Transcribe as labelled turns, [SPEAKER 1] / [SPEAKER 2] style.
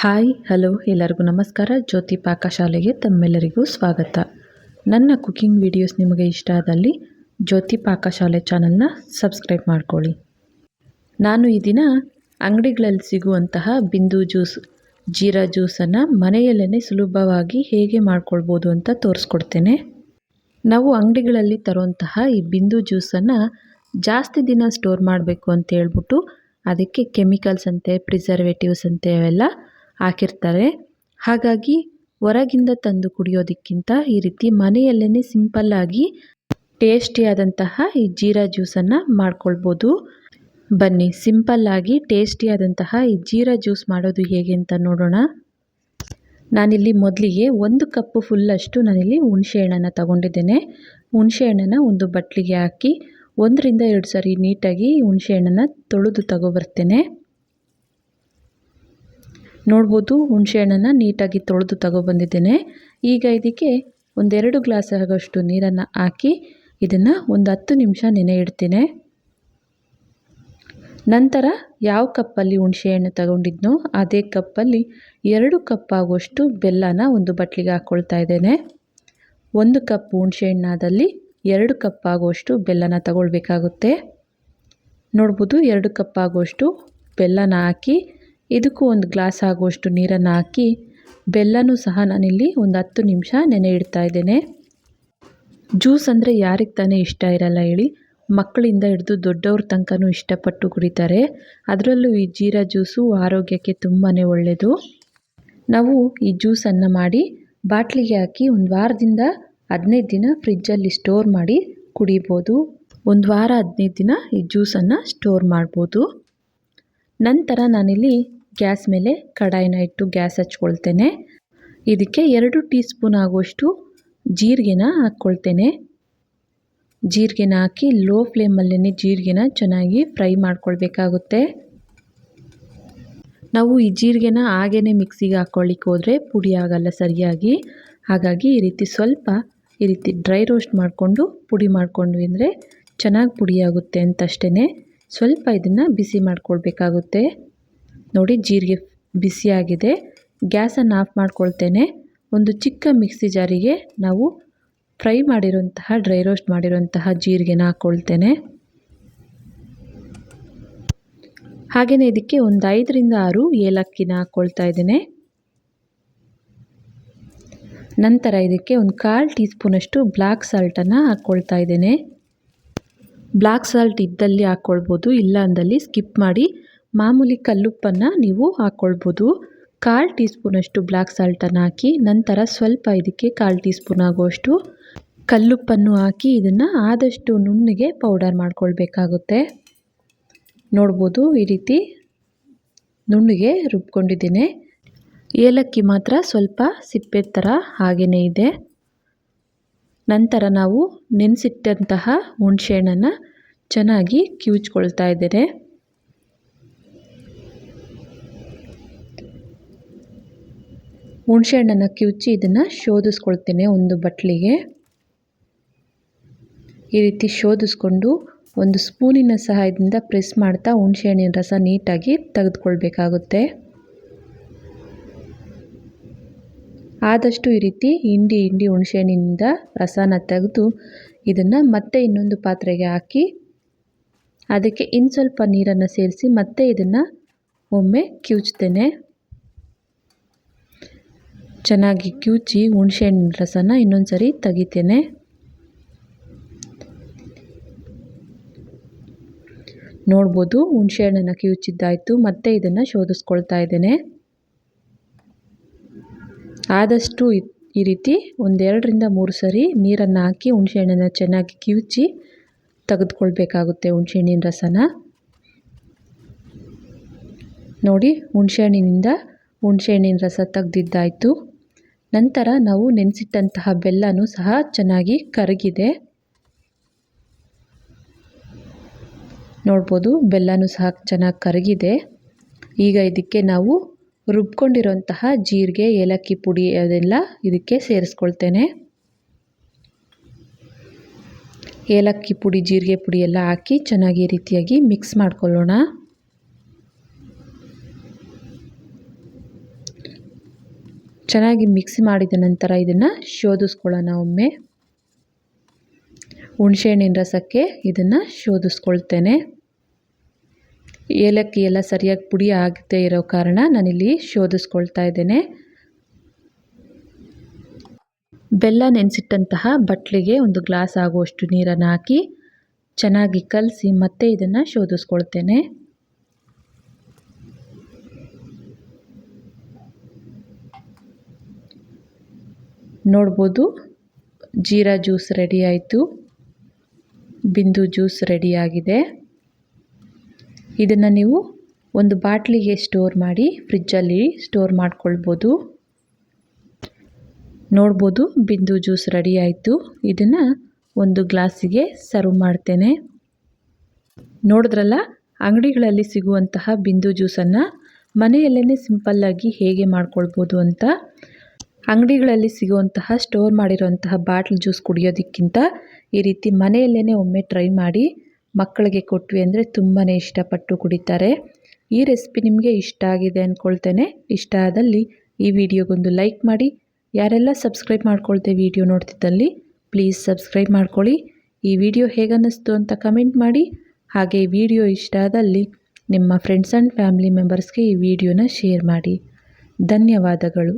[SPEAKER 1] Hi, hello, ಎಲ್ಲರಿಗೂ ನಮಸ್ಕಾರ. ಜ್ಯೋತಿ ಪಾಕಶಾಲೆಗೆ ತಮ್ಮೆಲ್ಲರಿಗೂ ಸ್ವಾಗತ. ನನ್ನ ಕುಕಿಂಗ್ ವಿಡಿಯೋಸ್ ನಿಮಗೆ ಇಷ್ಟ ಆದಲ್ಲಿ ಜ್ಯೋತಿ ಪಾಕಶಾಲೆ ಚಾನಲ್ನ ಸಬ್ಸ್ಕ್ರೈಬ್ ಮಾಡ್ಕೊಳ್ಳಿ. ನಾನು ಈ ದಿನ ಅಂಗಡಿಗಳಲ್ಲಿ ಸಿಗುವಂತಹ ಬಿಂದು ಜ್ಯೂಸ್, ಜೀರಾ ಜ್ಯೂಸನ್ನು ಮನೆಯಲ್ಲೇ ಸುಲಭವಾಗಿ ಹೇಗೆ ಮಾಡ್ಕೊಳ್ಬೋದು ಅಂತ ತೋರಿಸ್ಕೊಡ್ತೇನೆ. ನಾವು ಅಂಗಡಿಗಳಲ್ಲಿ ತರುವಂತಹ ಈ ಬಿಂದು ಜ್ಯೂಸನ್ನು ಜಾಸ್ತಿ ದಿನ ಸ್ಟೋರ್ ಮಾಡಬೇಕು ಅಂತ ಹೇಳ್ಬಿಟ್ಟು ಅದಕ್ಕೆ ಕೆಮಿಕಲ್ಸ್ ಅಂತೆ, ಪ್ರಿಸರ್ವೇಟಿವ್ಸ್ ಅಂತೆ ಅವೆಲ್ಲ ಹಾಕಿರ್ತಾರೆ. ಹಾಗಾಗಿ ಹೊರಗಿಂದ ತಂದು ಕುಡಿಯೋದಕ್ಕಿಂತ ಈ ರೀತಿ ಮನೆಯಲ್ಲೇ ಸಿಂಪಲ್ಲಾಗಿ ಟೇಸ್ಟಿಯಾದಂತಹ ಈ ಜೀರಾ ಜ್ಯೂಸನ್ನು ಮಾಡ್ಕೊಳ್ಬೋದು. ಬನ್ನಿ ಸಿಂಪಲ್ಲಾಗಿ ಟೇಸ್ಟಿಯಾದಂತಹ ಈ ಜೀರಾ ಜ್ಯೂಸ್ ಮಾಡೋದು ಹೇಗೆ ಅಂತ ನೋಡೋಣ. ನಾನಿಲ್ಲಿ ಮೊದಲಿಗೆ ಒಂದು ಕಪ್ಪು ಫುಲ್ಲಷ್ಟು ನಾನಿಲ್ಲಿ ಹುಣಸೆ ಹಣ್ಣನ್ನು ತಗೊಂಡಿದ್ದೇನೆ. ಹುಣಸೆ ಹಣ್ಣನ್ನು ಒಂದು ಬಟ್ಲಿಗೆ ಹಾಕಿ ಒಂದರಿಂದ ಎರಡು ಸಾರಿ ನೀಟಾಗಿ ಹುಣಸೆ ಹಣ್ಣನ್ನು ತೊಳೆದು ತಗೊಬರ್ತೇನೆ ನೋಡ್ಬೋದು ಹುಣಸೆ ಹಣ್ಣನ್ನು ನೀಟಾಗಿ ತೊಳೆದು ತಗೊಬಂದಿದ್ದೇನೆ ಈಗ ಇದಕ್ಕೆ ಒಂದೆರಡು ಗ್ಲಾಸ್ ಆಗೋಷ್ಟು ನೀರನ್ನು ಹಾಕಿ ಇದನ್ನು ಒಂದು ಹತ್ತು ನಿಮಿಷ ನೆನೆ ಇಡ್ತೀನಿ. ನಂತರ ಯಾವ ಕಪ್ಪಲ್ಲಿ ಹುಣಸೆ ಹಣ್ಣು ತಗೊಂಡಿದ್ನೋ ಅದೇ ಕಪ್ಪಲ್ಲಿ ಎರಡು ಕಪ್ ಆಗುವಷ್ಟು ಬೆಲ್ಲನ ಒಂದು ಬಟ್ಲಿಗೆ ಹಾಕ್ಕೊಳ್ತಾ ಇದ್ದೇನೆ. ಒಂದು ಕಪ್ ಹುಣಸೆ ಹಣ್ಣಾದಲ್ಲಿ ಎರಡು ಕಪ್ ಆಗುವಷ್ಟು ಬೆಲ್ಲನ ತಗೊಳ್ಬೇಕಾಗುತ್ತೆ. ನೋಡ್ಬೋದು ಎರಡು ಕಪ್ ಆಗುವಷ್ಟು ಬೆಲ್ಲನ ಹಾಕಿ ಇದಕ್ಕೂ ಒಂದು ಗ್ಲಾಸ್ ಆಗುವಷ್ಟು ನೀರನ್ನು ಹಾಕಿ ಬೆಲ್ಲನೂ ಸಹ ನಾನಿಲ್ಲಿ ಒಂದು ಹತ್ತು ನಿಮಿಷ ನೆನೆ ಇಡ್ತಾ ಇದ್ದೇನೆ. ಜ್ಯೂಸ್ ಅಂದರೆ ಯಾರಿಗೆ ತಾನೇ ಇಷ್ಟ ಇರಲ್ಲ ಹೇಳಿ. ಮಕ್ಕಳಿಂದ ಹಿಡಿದು ದೊಡ್ಡವ್ರ ತನಕನೂ ಇಷ್ಟಪಟ್ಟು ಕುಡಿತಾರೆ. ಅದರಲ್ಲೂ ಈ ಜೀರಾ ಜ್ಯೂಸು ಆರೋಗ್ಯಕ್ಕೆ ತುಂಬಾ ಒಳ್ಳೆಯದು ನಾವು ಈ ಜ್ಯೂಸನ್ನು ಮಾಡಿ ಬಾಟ್ಲಿಗೆ ಹಾಕಿ ಒಂದು ವಾರದಿಂದ ಹದಿನೈದು ದಿನ ಫ್ರಿಜ್ಜಲ್ಲಿ ಸ್ಟೋರ್ ಮಾಡಿ ಕುಡಿಬೋದು. ಒಂದು ವಾರ ಹದಿನೈದು ದಿನ ಈ ಜ್ಯೂಸನ್ನು ಸ್ಟೋರ್ ಮಾಡ್ಬೋದು. ನಂತರ ನಾನಿಲ್ಲಿ ಗ್ಯಾಸ್ ಮೇಲೆ ಕಡಾಯಿನ ಇಟ್ಟು ಗ್ಯಾಸ್ ಹಚ್ಕೊಳ್ತೇನೆ. ಇದಕ್ಕೆ ಎರಡು ಟೀ ಸ್ಪೂನ್ ಆಗುವಷ್ಟು ಜೀರಿಗೆನ ಹಾಕ್ಕೊಳ್ತೇನೆ. ಜೀರಿಗೆನ ಹಾಕಿ ಲೋ ಫ್ಲೇಮಲ್ಲೇ ಜೀರಿಗೆನ ಚೆನ್ನಾಗಿ ಫ್ರೈ ಮಾಡ್ಕೊಳ್ಬೇಕಾಗುತ್ತೆ. ನಾವು ಈ ಜೀರಿಗೆನ ಹಾಗೇ ಮಿಕ್ಸಿಗೆ ಹಾಕ್ಕೊಳ್ಳಿಕ್ಕೆ ಹೋದರೆ ಪುಡಿ ಆಗಲ್ಲ ಸರಿಯಾಗಿ. ಹಾಗಾಗಿ ಈ ರೀತಿ ಸ್ವಲ್ಪ ಈ ರೀತಿ ಡ್ರೈ ರೋಸ್ಟ್ ಮಾಡಿಕೊಂಡು ಪುಡಿ ಮಾಡ್ಕೊಂಡ್ವಿ ಅಂದರೆ ಚೆನ್ನಾಗಿ ಪುಡಿಯಾಗುತ್ತೆ ಅಂತಷ್ಟೇ ಸ್ವಲ್ಪ ಇದನ್ನು ಬಿಸಿ ಮಾಡ್ಕೊಳ್ಬೇಕಾಗುತ್ತೆ. ನೋಡಿ ಜೀರಿಗೆ ಬಿಸಿಯಾಗಿದೆ. ಗ್ಯಾಸನ್ನು ಆಫ್ ಮಾಡ್ಕೊಳ್ತೇನೆ. ಒಂದು ಚಿಕ್ಕ ಮಿಕ್ಸಿ ಜಾರಿಗೆ ನಾವು ಫ್ರೈ ಮಾಡಿರುವಂತಹ, ಡ್ರೈ ರೋಸ್ಟ್ ಮಾಡಿರುವಂತಹ ಜೀರಿಗೆನ ಹಾಕ್ಕೊಳ್ತೇನೆ ಹಾಗೆಯೇ ಇದಕ್ಕೆ ಒಂದು ಐದರಿಂದ ಆರು ಏಲಕ್ಕಿನ ಹಾಕ್ಕೊಳ್ತಾ ಇದ್ದೇನೆ. ನಂತರ ಇದಕ್ಕೆ ಒಂದು ಕಾಲು ಟೀ ಸ್ಪೂನಷ್ಟು ಬ್ಲ್ಯಾಕ್ ಸಾಲ್ಟನ್ನು ಹಾಕ್ಕೊಳ್ತಾ ಇದ್ದೇನೆ. ಬ್ಲ್ಯಾಕ್ ಸಾಲ್ಟ್ ಇದ್ದಲ್ಲಿ ಹಾಕ್ಕೊಳ್ಬೋದು ಇಲ್ಲ ಅಂದಲ್ಲಿ ಸ್ಕಿಪ್ ಮಾಡಿ ಮಾಮೂಲಿ ಕಲ್ಲುಪ್ಪನ್ನು ನೀವು ಹಾಕ್ಕೊಳ್ಬೋದು ಕಾಲು ಟೀ ಸ್ಪೂನಷ್ಟು ಬ್ಲ್ಯಾಕ್ ಸಾಲ್ಟನ್ನು ಹಾಕಿ, ನಂತರ ಸ್ವಲ್ಪ ಇದಕ್ಕೆ ಕಾಲು ಟೀ ಸ್ಪೂನ್ ಆಗುವಷ್ಟು ಕಲ್ಲುಪ್ಪನ್ನು ಹಾಕಿ ಇದನ್ನು ಆದಷ್ಟು ನುಣ್ಣಗೆ ಪೌಡರ್ ಮಾಡ್ಕೊಳ್ಬೇಕಾಗುತ್ತೆ. ನೋಡ್ಬೋದು ಈ ರೀತಿ ನುಣ್ಣಗೆ ರುಬ್ಕೊಂಡಿದ್ದೀನಿ. ಏಲಕ್ಕಿ ಮಾತ್ರ ಸ್ವಲ್ಪ ಸಿಪ್ಪೆ ಥರ ಹಾಗೆಯೇ ಇದೆ. ನಂತರ ನಾವು ನೆನೆಸಿಟ್ಟಂತಹ ಹುಣಸೆಹಣ್ಣನ್ನು ಚೆನ್ನಾಗಿ ಕಿವುಚ್ಕೊಳ್ತಾ ಇದ್ದೇನೆ. ಹುಣಸೆಹಣ್ಣನ್ನು ಕಿವುಚಿ ಇದನ್ನು ಶೋಧಿಸ್ಕೊಳ್ತೇನೆ ಒಂದು ಬಟ್ಲಿಗೆ. ಈ ರೀತಿ ಶೋಧಿಸ್ಕೊಂಡು ಒಂದು ಸ್ಪೂನಿನ ಸಹಾಯದಿಂದ ಪ್ರೆಸ್ ಮಾಡ್ತಾ ಹುಣಸೆಹಣ್ಣಿನ ರಸ ನೀಟಾಗಿ ತೆಗೆದುಕೊಳ್ಬೇಕಾಗುತ್ತೆ. ಆದಷ್ಟು ಈ ರೀತಿ ಹಿಂಡಿ ಹಿಂಡಿ ಹುಣಸೆಹಣ್ಣಿನಿಂದ ರಸನ ತೆಗೆದು ಇದನ್ನು ಮತ್ತೆ ಇನ್ನೊಂದು ಪಾತ್ರೆಗೆ ಹಾಕಿ ಅದಕ್ಕೆ ಇನ್ನು ಸ್ವಲ್ಪ ನೀರನ್ನು ಸೇರಿಸಿ ಮತ್ತೆ ಇದನ್ನು ಒಮ್ಮೆ ಕಿವುಚ್ತೇನೆ. ಚೆನ್ನಾಗಿ ಕಿವುಚಿ ಹುಣಸೆಹಣ್ಣಿನ ರಸನ ಇನ್ನೊಂದು ಸರಿ ತೆಗಿತೇನೆ. ನೋಡ್ಬೋದು ಹುಣಸೆಹಣ್ಣನ್ನು ಕಿವುಚಿದ್ದಾಯಿತು ಮತ್ತೆ ಇದನ್ನು ಶೋಧಿಸ್ಕೊಳ್ತಾ ಇದ್ದೇನೆ. ಆದಷ್ಟು ಈ ರೀತಿ ಒಂದೆರಡರಿಂದ ಮೂರು ಸರಿ ನೀರನ್ನು ಹಾಕಿ ಹುಣಸೆಹಣ್ಣನ್ನು ಚೆನ್ನಾಗಿ ಕಿವುಚಿ ತೆಗೆದುಕೊಳ್ಬೇಕಾಗುತ್ತೆ ಹುಣಸೆಹಣ್ಣಿನ ರಸನ. ನೋಡಿ, ಹುಣಸೆಹಣ್ಣಿನಿಂದ ಹುಣಸೆಹಣ್ಣಿನ ರಸ ತೆಗ್ದಿದ್ದಾಯಿತು. ನಂತರ ನಾವು ನೆನೆಸಿಟ್ಟಂತಹ ಬೆಲ್ಲನೂ ಸಹ ಚೆನ್ನಾಗಿ ಕರಗಿದೆ. ನೋಡ್ಬೋದು, ಬೆಲ್ಲನೂ ಸಹ ಚೆನ್ನಾಗಿ ಕರಗಿದೆ. ಈಗ ಇದಕ್ಕೆ ನಾವು ರುಬ್ಕೊಂಡಿರೋಂತಹ ಜೀರಿಗೆ, ಏಲಕ್ಕಿ ಪುಡಿ ಅದೆಲ್ಲ ಇದಕ್ಕೆ ಸೇರಿಸ್ಕೊಳ್ತೇನೆ. ಏಲಕ್ಕಿ ಪುಡಿ, ಜೀರಿಗೆ ಪುಡಿ ಎಲ್ಲ ಹಾಕಿ ಚೆನ್ನಾಗಿ ರೀತಿಯಾಗಿ ಮಿಕ್ಸ್ ಮಾಡ್ಕೊಳ್ಳೋಣ. ಚೆನ್ನಾಗಿ ಮಿಕ್ಸ್ ಮಾಡಿದ ನಂತರ ಇದನ್ನು ಶೋಧಿಸ್ಕೊಳ್ಳೋಣ ಒಮ್ಮೆ. ಹುಣಸೆಹಣ್ಣಿನ ರಸಕ್ಕೆ ಇದನ್ನು ಶೋಧಿಸ್ಕೊಳ್ತೇನೆ. ಏಲಕ್ಕಿ ಎಲ್ಲ ಸರಿಯಾಗಿ ಪುಡಿ ಆಗದೇ ಇರೋ ಕಾರಣ ನಾನಿಲ್ಲಿ ಶೋಧಿಸ್ಕೊಳ್ತಾ ಇದ್ದೇನೆ. ಬೆಲ್ಲ ನೆನೆಸಿಟ್ಟಂತಹ ಬಟ್ಲಿಗೆ ಒಂದು ಗ್ಲಾಸ್ ಆಗುವಷ್ಟು ನೀರನ್ನು ಹಾಕಿ ಚೆನ್ನಾಗಿ ಕಲಸಿ ಮತ್ತೆ ಇದನ್ನು ಶೋಧಿಸ್ಕೊಳ್ತೇನೆ. ನೋಡ್ಬೋದು. ಜೀರಾ ಜ್ಯೂಸ್ ರೆಡಿ ಆಯಿತು. ಬಿಂದು ಜ್ಯೂಸ್ ರೆಡಿಯಾಗಿದೆ ಇದನ್ನು ನೀವು ಒಂದು ಬಾಟ್ಲಿಗೆ ಸ್ಟೋರ್ ಮಾಡಿ ಫ್ರಿಜ್ಜಲ್ಲಿ ಸ್ಟೋರ್ ಮಾಡ್ಕೊಳ್ಬೋದು. ನೋಡ್ಬೋದು ಬಿಂದು ಜ್ಯೂಸ್ ರೆಡಿ ಆಯಿತು. ಇದನ್ನು ಒಂದು ಗ್ಲಾಸಿಗೆ ಸರ್ವ್ ಮಾಡ್ತೇನೆ. ನೋಡಿದ್ರಲ್ಲ, ಅಂಗಡಿಗಳಲ್ಲಿ ಸಿಗುವಂತಹ ಬಿಂದು ಜ್ಯೂಸನ್ನು ಮನೆಯಲ್ಲೇ ಸಿಂಪಲ್ಲಾಗಿ ಹೇಗೆ ಮಾಡ್ಕೊಳ್ಬೋದು ಅಂತ ಅಂಗಡಿಗಳಲ್ಲಿ ಸಿಗುವಂತಹ ಸ್ಟೋರ್ ಮಾಡಿರುವಂತಹ ಬಾಟ್ಲ್ ಜ್ಯೂಸ್ ಕುಡಿಯೋದಕ್ಕಿಂತ ಈ ರೀತಿ ಮನೆಯಲ್ಲೇ ಒಮ್ಮೆ ಟ್ರೈ ಮಾಡಿ ಮಕ್ಕಳಿಗೆ ಕೊಟ್ವಿ ಅಂದರೆ ತುಂಬಾ ಇಷ್ಟಪಟ್ಟು ಕುಡಿತಾರೆ. ಈ ರೆಸಿಪಿ ನಿಮಗೆ ಇಷ್ಟ ಆಗಿದೆ ಅಂದ್ಕೊಳ್ತೇನೆ ಇಷ್ಟ ಆದಲ್ಲಿ ಈ ವಿಡಿಯೋಗೊಂದು ಲೈಕ್ ಮಾಡಿ. ಯಾರೆಲ್ಲ ಸಬ್ಸ್ಕ್ರೈಬ್ ಮಾಡ್ಕೊಳ್ತೆ ವಿಡಿಯೋ ನೋಡ್ತಿದ್ದಲ್ಲಿ ಪ್ಲೀಸ್ ಸಬ್ಸ್ಕ್ರೈಬ್ ಮಾಡ್ಕೊಳ್ಳಿ. ಈ ವಿಡಿಯೋ ಹೇಗನ್ನಿಸ್ತು ಅಂತ ಕಮೆಂಟ್ ಮಾಡಿ. ಹಾಗೆ ವಿಡಿಯೋ ಇಷ್ಟ ಆದಲ್ಲಿ ನಿಮ್ಮ ಫ್ರೆಂಡ್ಸ್ ಆ್ಯಂಡ್ ಫ್ಯಾಮಿಲಿ ಮೆಂಬರ್ಸ್ಗೆ ಈ ವಿಡಿಯೋನ ಶೇರ್ ಮಾಡಿ. ಧನ್ಯವಾದಗಳು.